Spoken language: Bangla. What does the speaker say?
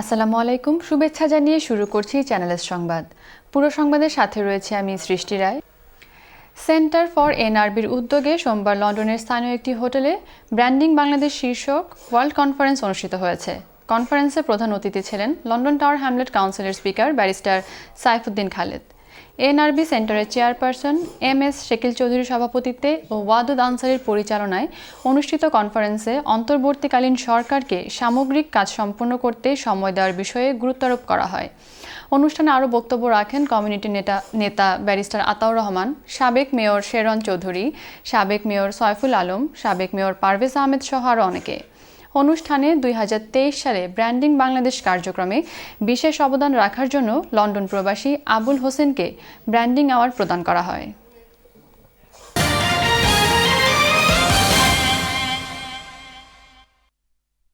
আসসালামু আলাইকুম, শুভেচ্ছা জানিয়ে শুরু করছি চ্যানেলের সংবাদ। পুরো সংবাদের সাথে রয়েছে আমি সৃষ্টি রায়। সেন্টার ফর এনআরবির উদ্যোগে সোমবার লন্ডনের স্থানীয় একটি হোটেলে ব্র্যান্ডিং বাংলাদেশ শীর্ষক ওয়ার্ল্ড কনফারেন্স অনুষ্ঠিত হয়েছে। কনফারেন্সে প্রধান অতিথি ছিলেন লন্ডন টাওয়ার হ্যামলেট কাউন্সিলের speaker barrister Saifuddin Khaled. NRB সেন্টারের চেয়ারপারসন এম এস শেকিল চৌধুরীর সভাপতিত্বে ও ওয়াদুদ আনসারির পরিচালনায় অনুষ্ঠিত কনফারেন্সে অন্তর্বর্তীকালীন সরকারকে সামগ্রিক কাজ সম্পন্ন করতে সময় দেওয়ার বিষয়ে গুরুত্বারোপ করা হয়। অনুষ্ঠানে আরও বক্তব্য রাখেন কমিউনিটি নেতা নেতা ব্যারিস্টার আতাউর রহমান, সাবেক মেয়র শেরন চৌধুরী, সাবেক মেয়র সয়ফুল আলম, সাবেক মেয়র পারভেজ আহমেদ সহ আরও অনেকে। অনুষ্ঠানে দুই হাজার তেইশ সালে ব্র্যান্ডিং বাংলাদেশ কার্যক্রমে বিশেষ অবদান রাখার জন্য লন্ডন প্রবাসী আবুল হোসেনকে ব্র্যান্ডিং অ্যাওয়ার্ড প্রদান করা হয়।